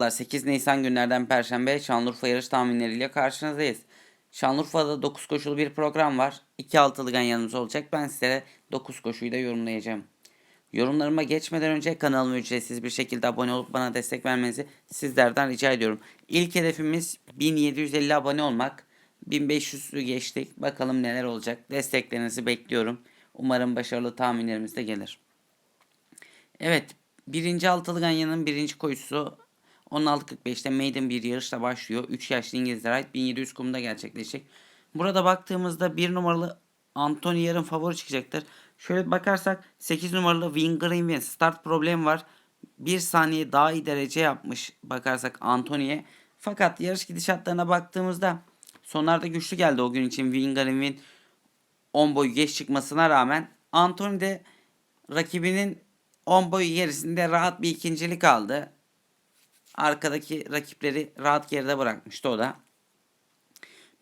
8 Nisan günlerden Perşembe Şanlıurfa yarış tahminleriyle karşınızdayız. Şanlıurfa'da 9 koşulu bir program var. 2 altılı gan yanımız olacak. Ben sizlere 9 koşuyu da yorumlayacağım. Yorumlarıma geçmeden önce kanalıma ücretsiz bir şekilde abone olup bana destek vermenizi sizlerden rica ediyorum. İlk hedefimiz 1750 abone olmak. 1500'ü geçtik. Bakalım neler olacak. Desteklerinizi bekliyorum. Umarım başarılı tahminlerimiz de gelir. Evet. Birinci altılı ganyanın birinci koşusu 16.45'te maiden bir yarışla başlıyor. 3 yaşlı İngilizlere ait 1700 kumda gerçekleşecek. Burada baktığımızda 1 numaralı Anthony yarın favori çıkacaktır. Şöyle bakarsak 8 numaralı Win Greenwin start problemi var. 1 saniye daha iyi derece yapmış bakarsak Anthony'ye. Fakat yarış gidişatlarına baktığımızda sonlarda güçlü geldi o gün için Win Greenwin 10 boyu geç çıkmasına rağmen Anthony de rakibinin 10 boyu gerisinde rahat bir ikincilik aldı. Arkadaki rakipleri rahat geride bırakmıştı o da.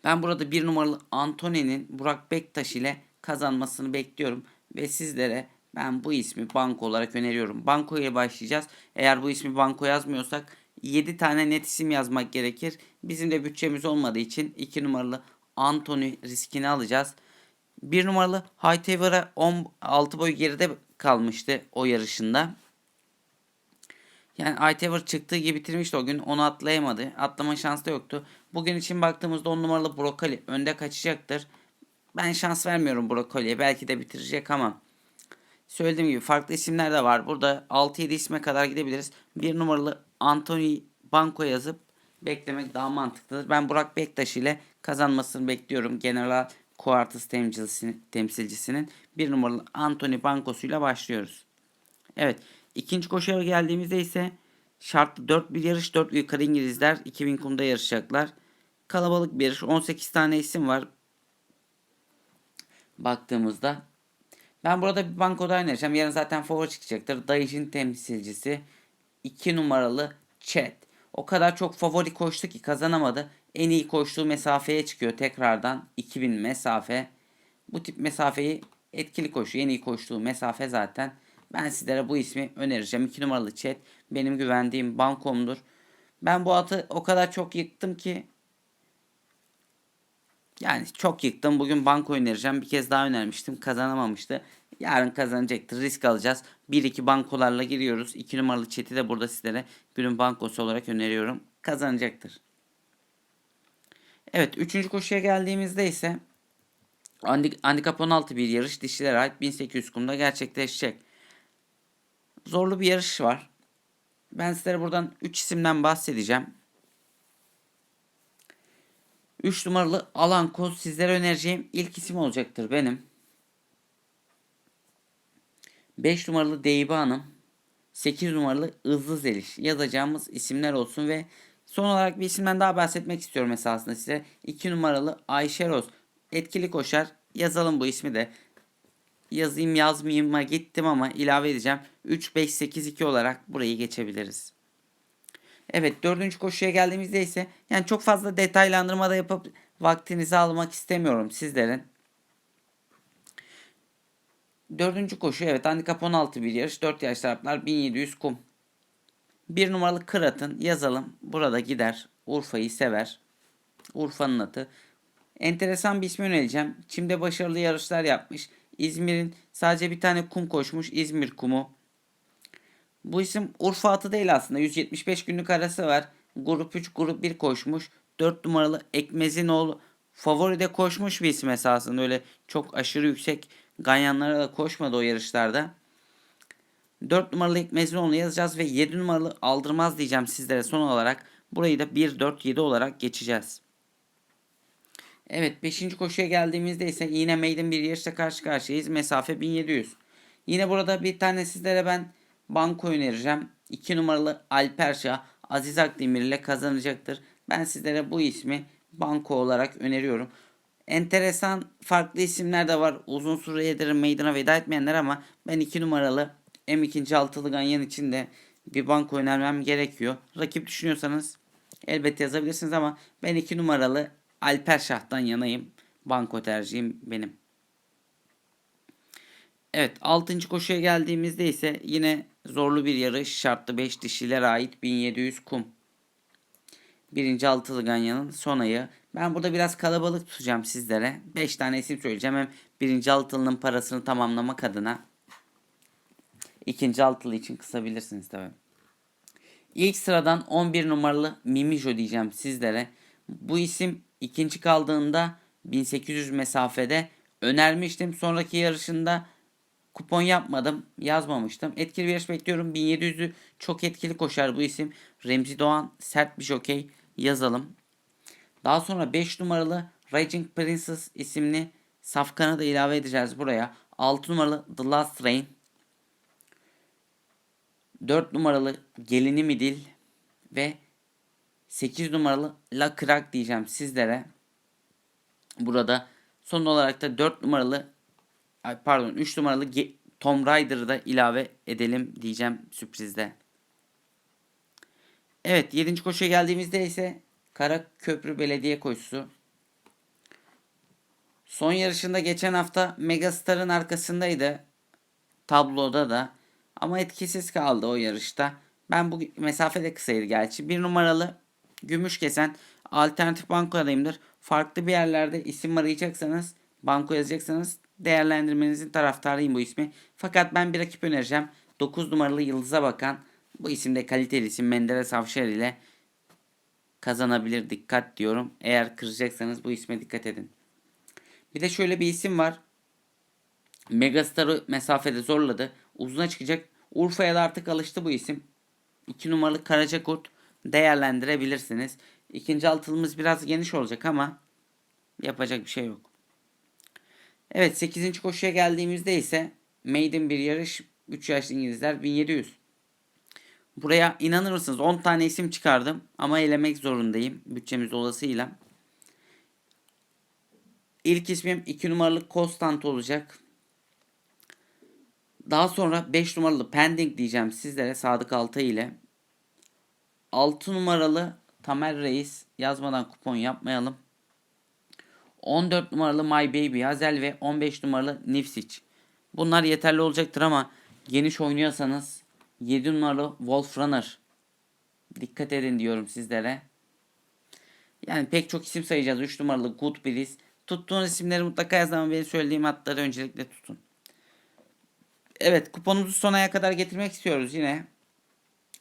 Ben burada bir numaralı Anthony'nin Burak Bektaş ile kazanmasını bekliyorum. Ve sizlere ben bu ismi banko olarak öneriyorum. Banko ile başlayacağız. Eğer bu ismi banko yazmıyorsak 7 tane net isim yazmak gerekir. Bizim de bütçemiz olmadığı için 2 numaralı Anthony riskini alacağız. 1 numaralı Hightower'a 16 boy geride kalmıştı o yarışında. Yani Aytever çıktığı gibi bitirmişti o gün. Onu atlayamadı. Atlama şansı da yoktu. Bugün için baktığımızda 10 numaralı Brokoli önde kaçacaktır. Ben şans vermiyorum Brokoli'ye. Belki de bitirecek ama söylediğim gibi farklı isimler de var. Burada 6-7 isme kadar gidebiliriz. 1 numaralı Anthony Banko yazıp beklemek daha mantıklıdır. Ben Burak Bektaş ile kazanmasını bekliyorum. General Kuartız temsilcisinin, temsilcisinin 1 numaralı Anthony Banko'suyla başlıyoruz. Evet. İkinci koşuya geldiğimizde ise şartlı 4 bir yarış 4 yukarı İngilizler 2000 kumda yarışacaklar. Kalabalık bir yarış 18 tane isim var. Baktığımızda. Ben burada bir bankoda oynayacağım. Yarın zaten favori çıkacaktır. Dayış'ın temsilcisi 2 numaralı Chat. O kadar çok favori koştu ki kazanamadı. En iyi koştuğu mesafeye çıkıyor tekrardan. 2000 mesafe. Bu tip mesafeyi etkili koşuyor. En iyi koştuğu mesafe zaten. Ben sizlere bu ismi önereceğim. 2 numaralı chat benim güvendiğim bankomdur. Ben bu atı o kadar çok yıktım ki yani çok yıktım. Bugün banko önereceğim. Bir kez daha önermiştim. Kazanamamıştı. Yarın kazanacaktır. Risk alacağız. 1-2 bankolarla giriyoruz. 2 numaralı chat'i de burada sizlere günün bankosu olarak öneriyorum. Kazanacaktır. Evet 3. koşuya geldiğimizde ise Handikap 16 bir yarış dişilere ait 1800 kumda gerçekleşecek zorlu bir yarış var. Ben sizlere buradan 3 isimden bahsedeceğim. 3 numaralı Alan Koz sizlere önereceğim ilk isim olacaktır benim. 5 numaralı Deybe Hanım. 8 numaralı Hızlı Zeliş yazacağımız isimler olsun ve son olarak bir isimden daha bahsetmek istiyorum esasında size. 2 numaralı Ayşe Roz. Etkili koşar. Yazalım bu ismi de yazayım yazmayayım'a gittim ama ilave edeceğim. 3, 5, 8, 2 olarak burayı geçebiliriz. Evet dördüncü koşuya geldiğimizde ise yani çok fazla detaylandırma da yapıp vaktinizi almak istemiyorum sizlerin. Dördüncü koşu evet handikap 16 bir yarış. 4 yaş taraflar 1700 kum. Bir numaralı Kırat'ın yazalım. Burada gider. Urfa'yı sever. Urfa'nın atı. Enteresan bir ismi önereceğim. Çim'de başarılı yarışlar yapmış. İzmir'in sadece bir tane kum koşmuş. İzmir kumu. Bu isim Urfa atı değil aslında. 175 günlük arası var. Grup 3, grup 1 koşmuş. 4 numaralı Ekmezinoğlu favoride koşmuş bir isim esasında. Öyle çok aşırı yüksek ganyanlara da koşmadı o yarışlarda. 4 numaralı Ekmezinoğlu yazacağız ve 7 numaralı Aldırmaz diyeceğim sizlere son olarak. Burayı da 1-4-7 olarak geçeceğiz. Evet 5. koşuya geldiğimizde ise yine maiden bir yarışla karşı karşıyayız. Mesafe 1700. Yine burada bir tane sizlere ben banko önereceğim. 2 numaralı Alper Şah Aziz Akdemir ile kazanacaktır. Ben sizlere bu ismi banko olarak öneriyorum. Enteresan farklı isimler de var. Uzun süredir meydana veda etmeyenler ama ben 2 numaralı M2. altılı ganyan için de bir banko önermem gerekiyor. Rakip düşünüyorsanız elbette yazabilirsiniz ama ben 2 numaralı Alper Şah'tan yanayım. Banko tercihim benim. Evet 6. koşuya geldiğimizde ise yine zorlu bir yarış şartlı 5 dişilere ait 1700 kum. Birinci altılı ganyanın son ayı. Ben burada biraz kalabalık tutacağım sizlere. 5 tane isim söyleyeceğim. Hem birinci altılının parasını tamamlamak adına. İkinci altılı için kısabilirsiniz tabii. İlk sıradan 11 numaralı Mimijo diyeceğim sizlere. Bu isim ikinci kaldığında 1800 mesafede önermiştim. Sonraki yarışında kupon yapmadım. Yazmamıştım. Etkili bir yarış bekliyorum. 1700'ü çok etkili koşar bu isim. Remzi Doğan sert bir jokey yazalım. Daha sonra 5 numaralı Raging Princess isimli safkanı da ilave edeceğiz buraya. 6 numaralı The Last Train. 4 numaralı Gelini Midil ve 8 numaralı La Crack diyeceğim sizlere. Burada son olarak da 4 numaralı pardon 3 numaralı Tom Rider'ı da ilave edelim diyeceğim sürprizde. Evet 7. koşuya geldiğimizde ise Karaköprü Belediye Koşusu. Son yarışında geçen hafta Megastar'ın arkasındaydı. Tabloda da. Ama etkisiz kaldı o yarışta. Ben bu mesafe de kısaydı gerçi. Bir numaralı gümüş kesen alternatif banko. Farklı bir yerlerde isim arayacaksanız banko yazacaksanız değerlendirmenizin taraftarıyım bu ismi. Fakat ben bir rakip önereceğim. 9 numaralı Yıldız'a bakan bu isimde kaliteli isim Menderes Avşar ile kazanabilir dikkat diyorum. Eğer kıracaksanız bu isme dikkat edin. Bir de şöyle bir isim var. Megastar'ı mesafede zorladı. Uzuna çıkacak. Urfa'ya da artık alıştı bu isim. 2 numaralı Karacakurt değerlendirebilirsiniz. İkinci altılımız biraz geniş olacak ama yapacak bir şey yok. Evet 8. koşuya geldiğimizde ise Maiden bir yarış 3 yaşlı İngilizler 1700. Buraya inanır mısınız 10 tane isim çıkardım ama elemek zorundayım bütçemiz olasıyla. İlk ismim 2 numaralı Constant olacak. Daha sonra 5 numaralı Pending diyeceğim sizlere Sadık Altay ile. 6 numaralı Tamer Reis yazmadan kupon yapmayalım. 14 numaralı My Baby Hazel ve 15 numaralı Nifsic. Bunlar yeterli olacaktır ama geniş oynuyorsanız 7 numaralı Wolf Runner. Dikkat edin diyorum sizlere. Yani pek çok isim sayacağız. 3 numaralı Good Breeze. Tuttuğunuz isimleri mutlaka yazın ama benim söylediğim hatları öncelikle tutun. Evet kuponumuzu son aya kadar getirmek istiyoruz yine.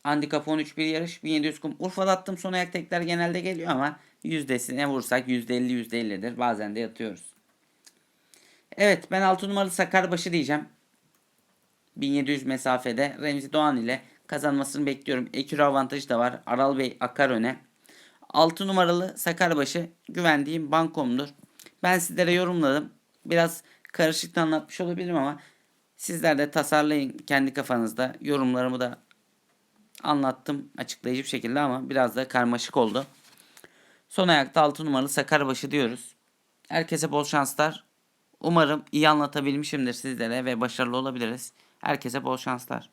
Handikap 13 bir yarış 1700 kum. Urfa'da attığım son ayak tekler genelde geliyor ama yüzdesine vursak %50 %50'dir. Bazen de yatıyoruz. Evet ben 6 numaralı Sakarbaşı diyeceğim. 1700 mesafede Remzi Doğan ile kazanmasını bekliyorum. Ekür avantajı da var. Aral Bey akar öne. 6 numaralı Sakarbaşı güvendiğim bankomdur. Ben sizlere yorumladım. Biraz karışık anlatmış olabilirim ama sizler de tasarlayın kendi kafanızda. Yorumlarımı da anlattım açıklayıcı bir şekilde ama biraz da karmaşık oldu. Son ayakta 6 numaralı Sakarbaşı diyoruz. Herkese bol şanslar. Umarım iyi anlatabilmişimdir sizlere ve başarılı olabiliriz. Herkese bol şanslar.